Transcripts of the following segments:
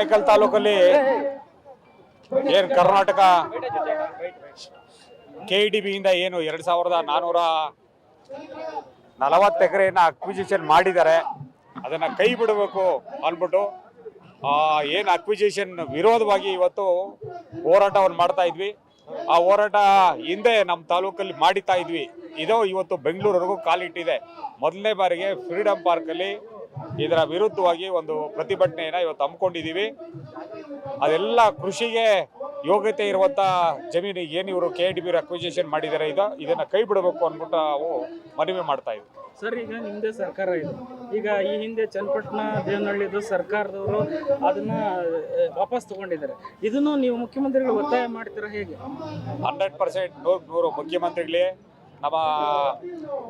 ಆನೇಕಲ್ ತಾಲೂಕಲ್ಲಿ ಏನ್ Karnataka K D ಬಿಯಿಂದ ಏನು ಎರಡ್ ಸಾವಿರದ ನಾನೂರ ನಲವತ್ತು ಎಕರೆಯನ್ನ ಅಕ್ವಿಜಿಷನ್ ಮಾಡಿದ್ದಾರೆ. ಅದನ್ನ ಕೈ ಬಿಡಬೇಕು ಅಂದ್ಬಿಟ್ಟು ಏನ್ ಅಕ್ವಿಜಿಷನ್ ವಿರೋಧವಾಗಿ ಇವತ್ತು ಹೋರಾಟವನ್ನು ಮಾಡ್ತಾ ಇದ್ವಿ. ಆ ಹೋರಾಟ ಹಿಂದೆ ನಮ್ಮ ತಾಲೂಕಲ್ಲಿ ಮಾಡಿತಾ ಇದ್ವಿ. ಇದು ಇವತ್ತು ಬೆಂಗಳೂರವರೆಗೂ ಕಾಲಿಟ್ಟಿದೆ. ಮೊದಲನೇ ಬಾರಿಗೆ ಫ್ರೀಡಂ ಪಾರ್ಕಲ್ಲಿ ಇದರ ವಿರುದ್ಧವಾಗಿ ಒಂದು ಪ್ರತಿಭಟನೆಯನ್ನ ಇವತ್ತು ಹಮ್ಮಿಕೊಂಡಿದ್ದೀವಿ. ಅದೆಲ್ಲ ಕೃಷಿಗೆ ಯೋಗ್ಯತೆ ಇರುವಂತ ಜಮೀನು ಏನು ಇವರು ಕೆ ಡಿ ಬಿ ಅಕ್ವಿಜೇಷನ್ ಮಾಡಿದ್ದಾರೆ ಇದು ಇದನ್ನ ಕೈ ಬಿಡಬೇಕು ಅಂದ್ಬಿಟ್ಟು ನಾವು ಮನವಿ ಮಾಡ್ತಾ ಇದ್ವಿ. ಸರ್ ಈಗ ನಿಮ್ದೇ ಸರ್ಕಾರ ಇದು. ಈಗ ಈ ಹಿಂದೆ ಚನ್ನಪಟ್ಟಣ ದೇವನಹಳ್ಳಿದು ಸರ್ಕಾರದವರು ಅದನ್ನ ವಾಪಸ್ ತಗೊಂಡಿದ್ದಾರೆ. ಇದನ್ನು ನೀವು ಮುಖ್ಯಮಂತ್ರಿಗಳು ಒತ್ತಾಯ ಮಾಡ್ತೀರಾ ಹೇಗೆ? ಹಂಡ್ರೆಡ್ ಪರ್ಸೆಂಟ್ ನೂರು ನೂರು ಮುಖ್ಯಮಂತ್ರಿಗಳೇ. ನಮ್ಮ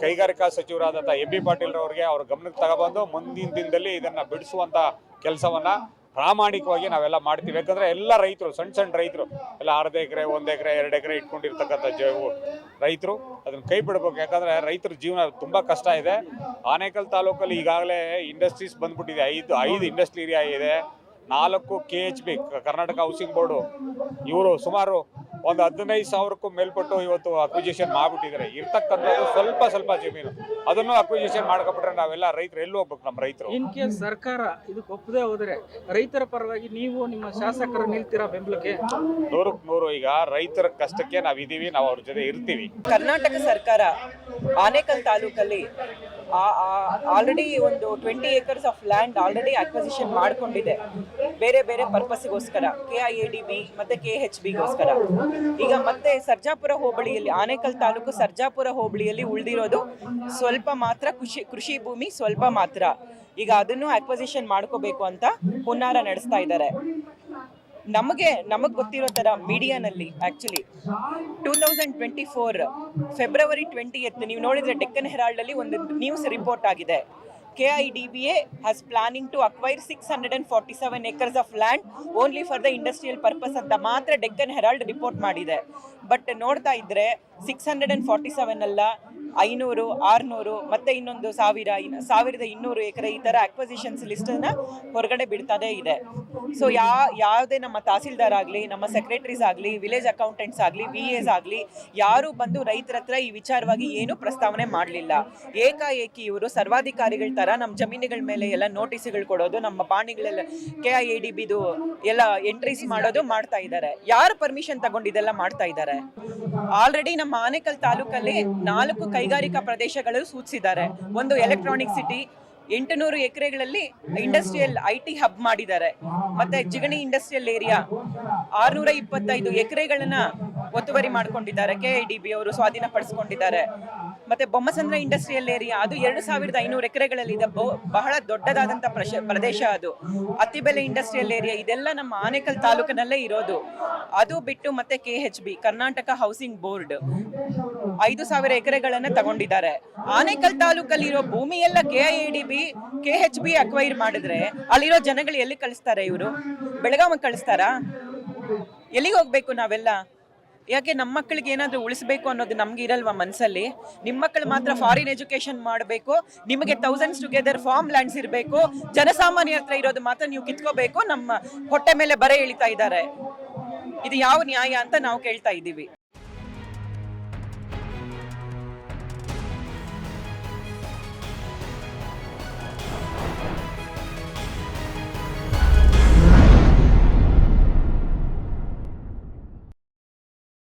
ಕೈಗಾರಿಕಾ ಸಚಿವರಾದಂಥ ಎಂ ಬಿ ಪಾಟೀಲ್ ರವರಿಗೆ ಅವ್ರ ಗಮನಕ್ಕೆ ತಗೊಬಂದು ಮುಂದಿನ ದಿನದಲ್ಲಿ ಇದನ್ನು ಬಿಡಿಸುವಂಥ ಕೆಲಸವನ್ನು ಪ್ರಾಮಾಣಿಕವಾಗಿ ನಾವೆಲ್ಲ ಮಾಡ್ತೀವಿ. ಯಾಕಂದರೆ ಎಲ್ಲ ರೈತರು ಸಣ್ಣ ಸಣ್ಣ ರೈತರು, ಎಲ್ಲ ಅರ್ಧ ಎಕರೆ, ಒಂದು ಎಕರೆ, ಎರಡು ಎಕರೆ ಇಟ್ಕೊಂಡಿರ್ತಕ್ಕಂಥ ಜ ರೈತರು ಅದನ್ನು ಕೈ ಬಿಡ್ಬೇಕು. ಯಾಕಂದರೆ ರೈತರ ಜೀವನ ತುಂಬ ಕಷ್ಟ ಇದೆ. ಆನೇಕಲ್ ತಾಲೂಕಲ್ಲಿ ಈಗಾಗಲೇ ಇಂಡಸ್ಟ್ರೀಸ್ ಬಂದ್ಬಿಟ್ಟಿದೆ. ಐದು ಐದು ಇಂಡಸ್ಟ್ರಿ ಏರಿಯಾ ಇದೆ. ನಾಲ್ಕು K H B Karnataka housing board. ಇವರು ಸುಮಾರು ಒಂದು ಹದಿನೈದು ಸಾವಿರಕ್ಕೂ ಮೇಲ್ಪಟ್ಟು ಇವತ್ತು ಅಕ್ವಿಜಿಷನ್ ಮಾಡ್ಬಿಟ್ಟಿದ್ದಾರೆ ಇರ್ತಕ್ಕಂಥದ್ದು ಸ್ವಲ್ಪ ಸ್ವಲ್ಪ ಜಮೀನು. ಅದನ್ನು ಅಕ್ವಿಜಿಷನ್ ಮಾಡ್ಕೊಬಿಟ್ರೆ ನಾವೆಲ್ಲ ರೈತರು ಎಲ್ಲಿ ಹೋಗ್ಬೇಕು ನಮ್ಮ ರೈತರು? ಇನ್ ಕೇಸ್ ಸರ್ಕಾರ ಇದಕ್ಕೆ ಒಪ್ಪದೆ ಹೋದರೆ ರೈತರ ಪರವಾಗಿ ನೀವು ನಿಮ್ಮ ಶಾಸಕರು ನಿಲ್ತೀರಾ ಬೆಂಬಲಕ್ಕೆ? ನೂರಕ್ಕೆ ನೂರು. ಈಗ ರೈತರ ಕಷ್ಟಕ್ಕೆ ನಾವು ಇದೀವಿ ನಾವು ಅವ್ರ ಜೊತೆ ಇರ್ತೀವಿ. ಕರ್ನಾಟಕ ಸರ್ಕಾರ ಆನೇಕಲ್ ತಾಲೂಕಲ್ಲಿ ಆಲ್ರೆಡಿ ಒಂದು twenty acres of land already acquisition ಮಾಡ್ಕೊಂಡಿದೆ. ಬೇರೆ ಬೇರೆ ಪರ್ಪಸ್ಗೋಸ್ಕರ K I A D B ಮತ್ತೆ ಕೆ ಎಚ್ ಬಿಗೋಸ್ಕರ ಈಗ ಮತ್ತೆ ಸರ್ಜಾಪುರ ಹೋಬಳಿಯಲ್ಲಿ, ಆನೇಕಲ್ ತಾಲೂಕು ಸರ್ಜಾಪುರ ಹೋಬಳಿಯಲ್ಲಿ ಉಳಿದಿರೋದು ಸ್ವಲ್ಪ ಮಾತ್ರ ಕೃಷಿ ಕೃಷಿ ಭೂಮಿ ಸ್ವಲ್ಪ ಮಾತ್ರ. ಈಗ ಅದನ್ನು ಅಕ್ವಸಿಷನ್ ಮಾಡ್ಕೋಬೇಕು ಅಂತ ಹುನ್ನಾರ ನಡೆಸ್ತಾ ಇದ್ದಾರೆ. ನಮಗೆ ನಮಗೆ ಗೊತ್ತಿರೋ ಥರ ಮೀಡಿಯಾನಲ್ಲಿ actually two thousand twenty four February twenty eight ನೀವು ನೋಡಿದ್ರೆ ಡೆಕ್ಕನ್ ಹೆರಾಲ್ಡಲ್ಲಿ ಒಂದು ನ್ಯೂಸ್ ರಿಪೋರ್ಟ್ ಆಗಿದೆ. Acquire six hundred and forty seven acres of land only for the industrial purpose ಅಂತ ಮಾತ್ರ ಡೆಕ್ಕನ್ ಹೆರಾಲ್ಡ್ ರಿಪೋರ್ಟ್ ಮಾಡಿದೆ. ಬಟ್ ನೋಡ್ತಾ ಇದ್ರೆ ಸಿಕ್ಸ್ ಹಂಡ್ರೆಡ್ ಫಾರ್ಟಿ ಸೆವೆನ್ ಅಲ್ಲ ಐನೂರು, ಆರುನೂರು, ಮತ್ತೆ ಇನ್ನೊಂದು ಸಾವಿರ ಸಾವಿರದ ಇನ್ನೂರು ಎಕರೆ ಈ ಥರ ಅಕ್ವಸಿಷನ್ಸ್ ಲಿಸ್ಟನ್ನು ಹೊರಗಡೆ ಬಿಡ್ತಾನೇ ಇದೆ. ಸೊ ಯಾ, ಯಾವುದೇ ನಮ್ಮ ತಹಸೀಲ್ದಾರ್ ಆಗಲಿ, ನಮ್ಮ ಸೆಕ್ರೆಟರೀಸ್ ಆಗಲಿ ವಿಲೇಜ್ ಅಕೌಂಟೆಂಟ್ಸ್ ಆಗಲಿ ವಿ ಎಸ್ ಆಗಲಿ, ಯಾರು ಬಂದು ರೈತರ ಹತ್ರ ಈ ವಿಚಾರವಾಗಿ ಏನೂ ಪ್ರಸ್ತಾವನೆ ಮಾಡಲಿಲ್ಲ. ಏಕಾಏಕಿ ಇವರು ಸರ್ವಾಧಿಕಾರಿಗಳ ಥರ ನಮ್ಮ ಜಮೀನುಗಳ ಮೇಲೆ ಎಲ್ಲ ನೋಟಿಸ್ಗಳು ಕೊಡೋದು, ನಮ್ಮ ಪಾಣಿಗಳೆಲ್ಲ ಕೆ ಐ ಎ ಡಿ ಬಿದು ಎಲ್ಲ ಎಂಟ್ರೀಸ್ ಮಾಡೋದು ಮಾಡ್ತಾ ಇದ್ದಾರೆ ಯಾರು ಪರ್ಮಿಷನ್ ತಗೊಂಡು ಮಾಡ್ತಾ ಇದ್ದಾರೆ ಆಲ್ರೆಡಿ ನಮ್ಮ ಆನೇಕಲ್ ತಾಲೂಕಲ್ಲಿ ನಾಲ್ಕು ಕೈಗಾರಿಕಾ ಪ್ರದೇಶಗಳು ಸೂಚಿಸಿದ್ದಾರೆ. ಒಂದು ಎಲೆಕ್ಟ್ರಾನಿಕ್ ಸಿಟಿ ಎಂಟುನೂರು ಎಕರೆಗಳಲ್ಲಿ ಇಂಡಸ್ಟ್ರಿಯಲ್ ಐ ಟಿ ಹಬ್ ಮಾಡಿದ್ದಾರೆ. ಮತ್ತೆ ಜಿಗಣಿ ಇಂಡಸ್ಟ್ರಿಯಲ್ ಏರಿಯಾ ಆರ್ನೂರ ಇಪ್ಪತ್ತೈದು ಎಕರೆಗಳನ್ನ ಒತ್ತುವರಿ ಮಾಡಿಕೊಂಡಿದ್ದಾರೆ. ಕೆಐಡಿಬಿ ಅವರು ಸ್ವಾಧೀನಪಡಿಸ್ಕೊಂಡಿದ್ದಾರೆ. ಮತ್ತೆ ಬೊಮ್ಮಸಂದ್ರ ಇಂಡಸ್ಟ್ರಿಯಲ್ ಏರಿಯಾ ಅದು ಎರಡು ಸಾವಿರದ ಐನೂರು ಎಕರೆಗಳಲ್ಲಿ ಇದೆ. ಬಹು- ಬಹಳ ದೊಡ್ಡದಾದಂಥ ಪ್ರಶ ಪ್ರದೇಶ ಅದು. ಅತ್ತಿಬೆಲೆ ಇಂಡಸ್ಟ್ರಿಯಲ್ ಏರಿಯಾ ಇದೆಲ್ಲ ನಮ್ಮ ಆನೇಕಲ್ ತಾಲೂಕಿನಲ್ಲೇ ಇರೋದು. ಅದು ಬಿಟ್ಟು ಮತ್ತೆ K H B, Karnataka housing board. ಐದು ಸಾವಿರ ಎಕರೆಗಳನ್ನ ತಗೊಂಡಿದ್ದಾರೆ. ಆನೇಕಲ್ ತಾಲೂಕಲ್ಲಿ ಇರೋ ಭೂಮಿ ಎಲ್ಲ K I D B, K H B acquire ಮಾಡಿದ್ರೆ ಅಲ್ಲಿರೋ ಜನಗಳು ಎಲ್ಲಿ ಕಳಿಸ್ತಾರೆ ಇವರು? ಬೆಳಗಾವಿ ಕಳಿಸ್ತಾರಾ? ಎಲ್ಲಿಗೆ ಹೋಗ್ಬೇಕು ನಾವೆಲ್ಲ? ಯಾಕೆ ನಮ್ಮ ಮಕ್ಕಳಿಗೆ ಏನಾದರೂ ಉಳಿಸಬೇಕು ಅನ್ನೋದು ನಮ್ಗೆ ಇರಲ್ವಾ ಮನಸ್ಸಲ್ಲಿ ನಿಮ್ಮ ಮಕ್ಕಳು ಮಾತ್ರ ಫಾರಿನ್ ಎಜುಕೇಶನ್ ಮಾಡಬೇಕು, ನಿಮಗೆ ತೌಸಂಡ್ಸ್ ಟುಗೆದರ್ ಫಾರ್ಮ್ ಲ್ಯಾಂಡ್ಸ್ ಇರಬೇಕು, ಜನಸಾಮಾನ್ಯ ಹತ್ರ ಇರೋದು ಮಾತ್ರ ನೀವು ಕಿತ್ಕೋಬೇಕು, ನಮ್ಮ ಹೊಟ್ಟೆ ಮೇಲೆ ಬರೆ ಇಳಿತಾ ಇದ್ದಾರೆ. ಇದು ಯಾವ ನ್ಯಾಯ ಅಂತ ನಾವು ಕೇಳ್ತಾ ಇದ್ದೀವಿ.